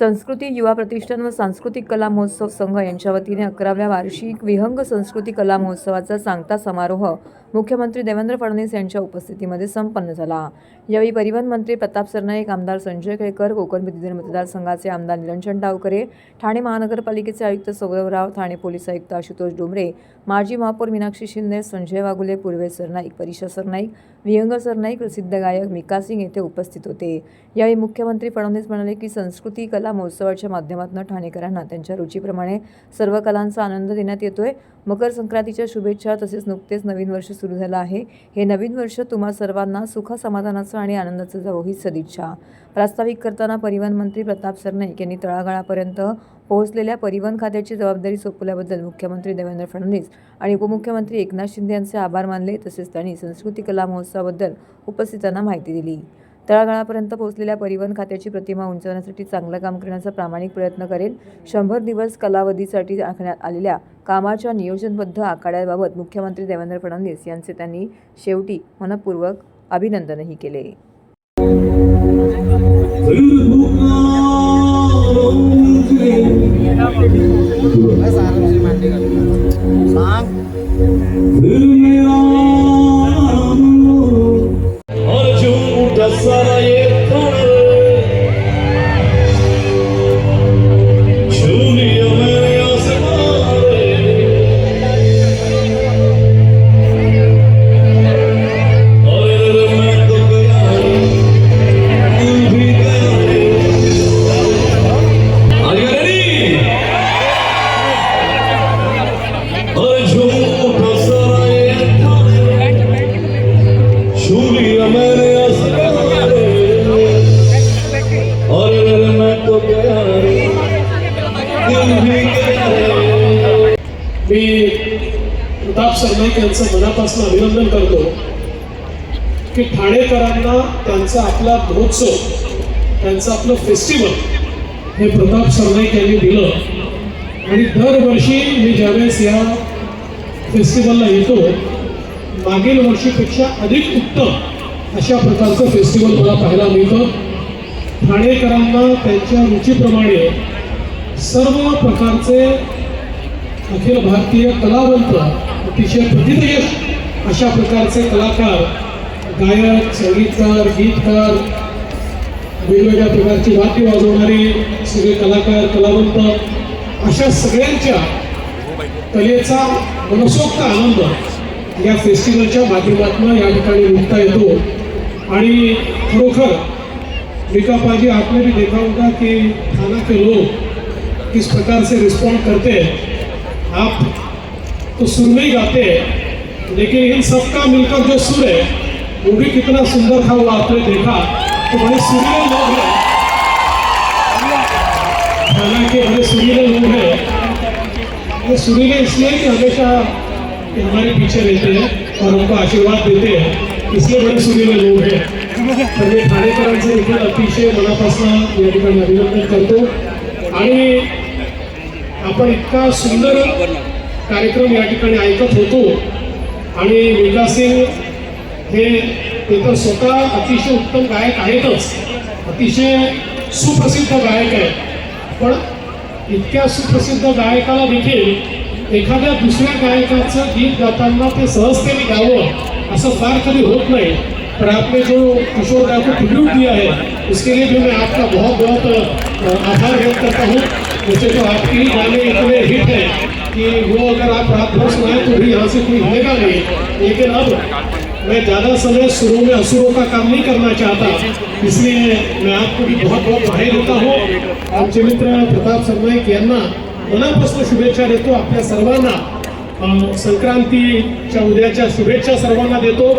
संस्कृती युवा प्रतिष्ठान व सांस्कृतिक कला महोत्सव संघ यांच्या वतीने अकराव्या वार्षिक विहंग संस्कृती कला महोत्सवाचा सांगता समारोह मुख्यमंत्री देवेंद्र फडणवीस यांच्या उपस्थितीमध्ये संपन्न झाला. यावेळी परिवहन मंत्री प्रताप सरनाईक आमदार संजय केळकर कोकण विधिधर मतदारसंघाचे आमदार निरंजन डावकरे ठाणे महानगरपालिकेचे आयुक्त सौरवराव ठाणे पोलीस आयुक्त आशुतोष डोंबरे माजी महापौर मीनाक्षी शिंदे संजय वाघुले पूर्वे सरनाईक परीक्षा सरनाईक विहंग सरनाईक प्रसिद्ध गायक मिका सिंग येथे उपस्थित होते. यावेळी मुख्यमंत्री फडणवीस म्हणाले की संस्कृती कला महोत्सवाच्या माध्यमातून ठाणेकरांना त्यांच्या रुचीप्रमाणे सर्व कलांचा आनंद देण्यात येतोय. मकर संक्रांतीच्या शुभेच्छा तसेच नुकतेच नवीन वर्ष सुरू झालं आहे. हे नवीन वर्ष तुम्हा सर्वांना सुख समाधानाचं आणि आनंदाचं जावो ही सदिच्छा. प्रास्ताविक करताना परिवहन मंत्री प्रताप सरनाईक यांनी तळागाळापर्यंत पोहोचलेल्या परिवहन खात्याची जबाबदारी सोपवल्याबद्दल मुख्यमंत्री देवेंद्र फडणवीस आणि उपमुख्यमंत्री एकनाथ शिंदे यांचे आभार मानले तसेच त्यांनी संस्कृती कला महोत्सवाबद्दल उपस्थितांना माहिती दिली. तळागाळापर्यंत पोहोचलेल्या परिवहन खात्याची प्रतिमा उंचावण्यासाठी चांगलं काम करण्याचा प्रामाणिक प्रयत्न करेल. शंभर दिवस कालावधीसाठी आखण्यात आलेल्या कामाच्या नियोजनबद्ध आखाड्याबाबत मुख्यमंत्री देवेंद्र फडणवीस यांचे त्यांनी शेवटी मनपूर्वक अभिनंदनही केले. harus. सरनाईक यांचं मनापासून अभिनंदन करतो की ठाणेकरांना त्यांचा आपला महोत्सव त्यांचं आपलं फेस्टिवल हे प्रताप सरनाईक यांनी दिलं. आणि दरवर्षी मी ज्यावेळेस या फेस्टिवलला येतो मागील वर्षीपेक्षा अधिक उत्तम अशा प्रकारचं फेस्टिवल मला पाहायला मिळतं. ठाणेकरांना त्यांच्या रुचीप्रमाणे सर्व प्रकारचे अखिल भारतीय कलावंत अतिशय प्रतिथयश अशा प्रकारचे कलाकार गायक संगीतकार गीतकार वेगवेगळ्या प्रकारची वाद्य वाजवणारे सगळे कलाकार कलावंत अशा सगळ्यांच्या कलेचा मनसोक्त आनंद या फेस्टिवलच्या माध्यमातून या ठिकाणी लुटता येतो. आणि खरोखर विकापाजी आपने भी देखा होगा कि थाना के लोग किस प्रकार से रिस्पॉन्ड करते हैं आप तो सुर नहीं ही गाते लेकिन इन सबका मिलकर जो सुर है वो भी कितना सुंदर था वो आपने देखा। तो बड़े सुरीले लोग हैं। हालांकि बड़े सुरीले लोग हैं। ये सुरीले इसलिए कि हमेशा हमारे पीछे रहते हैं और हमको आशीर्वाद देते हैं। इसलिए बड़े सुरीले लोग हैं। तर मी ठाणेकरांचे देखील अतिशय मनापासून या ठिकाणी अभिनंदन करतो आणि आपण इतका सुंदर कार्यक्रम या ठिकाणी ऐकत होतो. आणि विकास सिंग हे ते तर स्वतः अतिशय उत्तम गायक आहेतच. अतिशय सुप्रसिद्ध गायक आहेत. पण इतक्या सुप्रसिद्ध गायकाला देखील एखाद्या दुसऱ्या गायकाचं गीत गाताना ते सहजतेने गावं असं फार कधी होत नाही. पर आपने जो किशोर दा को ट्रिब्यूट दिया है उसके लिए भी मैं आपका बहुत बहुत आभार व्यक्त करता हूँ. वैसे तो आपके ही गाने इतने हिट हैं. कि वो अगर आप रात भर सुनाए तो भी यहाँ से कोई हिलेगा नहीं। लेकिन अब मैं ज़्यादा समय शुरू में असुरों का काम नहीं करना चाहता। इसलिए मैं आपको भी बहुत बहुत बधाई देता हूँ। आमचे मित्र प्रताप सरनाईक यांना मनापासून शुभेच्छा देतो आपल्या सर्वांना। संक्रांतीच्या उद्याच्या शुभेच्छा सर्वांना देतो।